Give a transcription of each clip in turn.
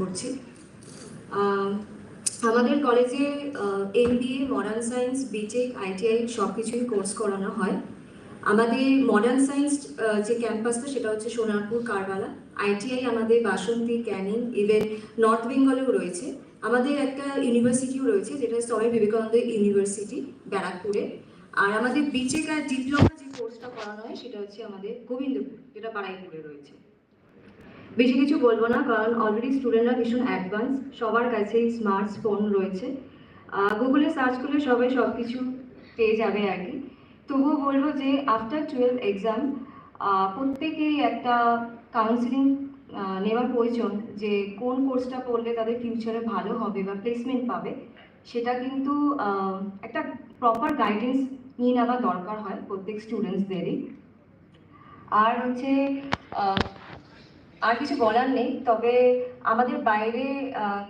করছি। আমাদের কলেজে MBA modern science BTech ITI সব কিছুই কোর্স করানো হয়। আমাদের মডার্ন সায়েন্স যে ক্যাম্পাসটা সেটা হচ্ছে সোনারপুর, কারবালা। আইটিআই আমাদের বাসন্তী, ক্যানিং ইভেন নর্থ বেঙ্গলেও রয়েছে। আমাদের একটা ইউনিভার্সিটিও রয়েছে, যেটা স্বামী বিবেকানন্দ ইউনিভার্সিটি ব্যারাকপুরে। আর আমাদের বিটেক আর ডিপ্লোমা যে কোর্সটা করানো হয়, সেটা হচ্ছে আমাদের গোবিন্দপুর, যেটা বারাইপুরে রয়েছে। বেশি কিছু বলব না, কারণ অলরেডি স্টুডেন্টরা ভীষণ অ্যাডভান্স সবার কাছেই স্মার্টফোন রয়েছে। গুগলে সার্চ করলে সবাই সব কিছু পেয়ে যাবে আর কি। তবুও বলব যে আফটার টুয়েলভ এক্সাম প্রত্যেকেই একটা কাউন্সিলিং নেওয়ার প্রয়োজন যে, কোন কোর্সটা পড়লে তাদের ফিউচারে ভালো হবে বা প্লেসমেন্ট পাবে। সেটা কিন্তু একটা প্রপার গাইডেন্স নিয়ে নেওয়া দরকার হয় প্রত্যেক স্টুডেন্টসদেরই আর হচ্ছে আর কিছু বলার নেই, তবে আমাদের বাইরে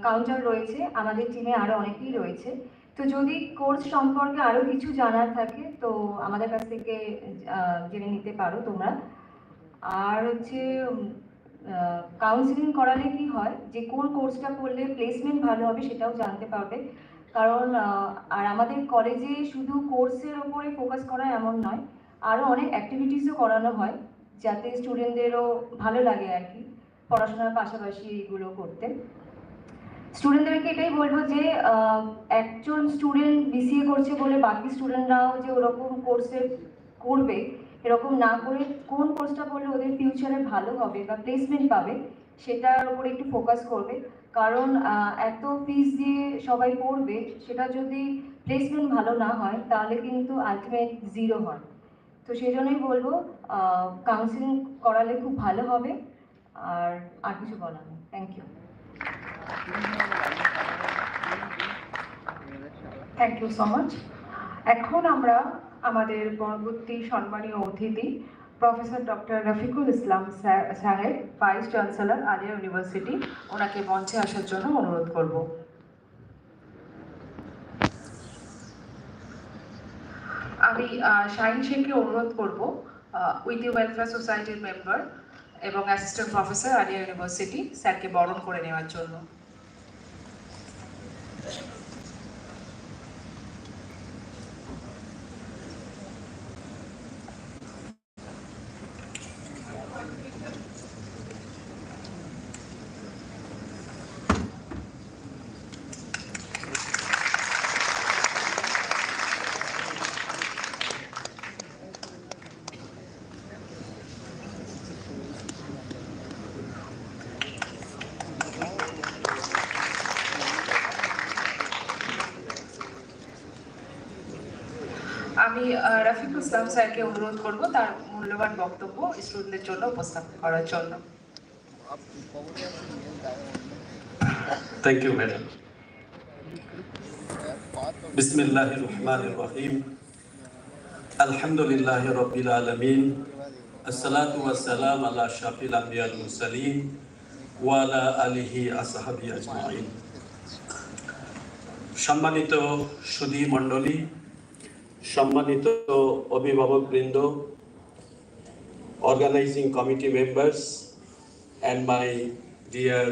কাউন্টার রয়েছে, আমাদের টিমে আরও অনেকেই রয়েছে। তো যদি কোর্স সম্পর্কে আরও কিছু জানার থাকে, তো আমাদের কাছ থেকে জেনে নিতে পারো তোমরা। আর হচ্ছে কাউন্সিলিং করালে কি হয়, যে কোন কোর্সটা করলে প্লেসমেন্ট ভালো হবে সেটাও জানতে পারবে। কারণ আর আমাদের কলেজে শুধু কোর্সের ওপরে ফোকাস করা এমন নয় আরও অনেক অ্যাক্টিভিটিসও করানো হয়। যাতে স্টুডেন্টদেরও ভালো লাগে আর কি পড়াশোনার পাশাপাশি এগুলো করতে। স্টুডেন্টদেরকে এটাই বলব যে একজন স্টুডেন্ট বিসিএ করছে বলে বাকি স্টুডেন্টরাও যে ওরকম কোর্সে করবে, এরকম না করে কোন কোর্সটা করলে ওদের ফিউচারে ভালো হবে বা প্লেসমেন্ট পাবে, সেটার উপরে একটু ফোকাস করবে। কারণ এত ফিস দিয়ে সবাই পড়বে সেটা যদি প্লেসমেন্ট ভালো না হয়, তাহলে কিন্তু আলটিমেট জিরো হয়। তো সেই জন্যই বলব কাউন্সিলিং করালে খুব ভালো হবে, আর আর কিছু বলার নেই। Thank you thank you so much এখন আমরা আমাদের পরবর্তী সম্মানীয় অতিথি প্রফেসর ডক্টর রফিকুল ইসলাম সাহেব ভাইস চ্যান্সেলর আলিয়া ইউনিভার্সিটি ওনাকে মঞ্চে আসার জন্য অনুরোধ করব। আমি শাহিন শেখকে অনুরোধ করব উইথ ওয়েলফেয়ার সোসাইটির মেম্বার এবং অ্যাসিস্ট্যান্ট প্রফেসর আলিয়া ইউনিভার্সিটি স্যারকে বরণ করে নেওয়ার জন্য। আমি রাফিকুল ইসলাম স্যারকে অনুরোধ করব তার মূল্যবান বক্তব্য স্টুডেন্টদের জন্য উপস্থাপন করার জন্য Thank you, madam. Bismillah ar-Rahman ar-Rahim. Alhamdulillah Rabbil Alameen. Assalatu wassalam ala shafil anbiya al-mursaleen wa ala alihi ashabi ajma'in. সম্মানিত সুধী মণ্ডলী সম্মানিত অভিভাবক বৃন্দ organising committee members and my dear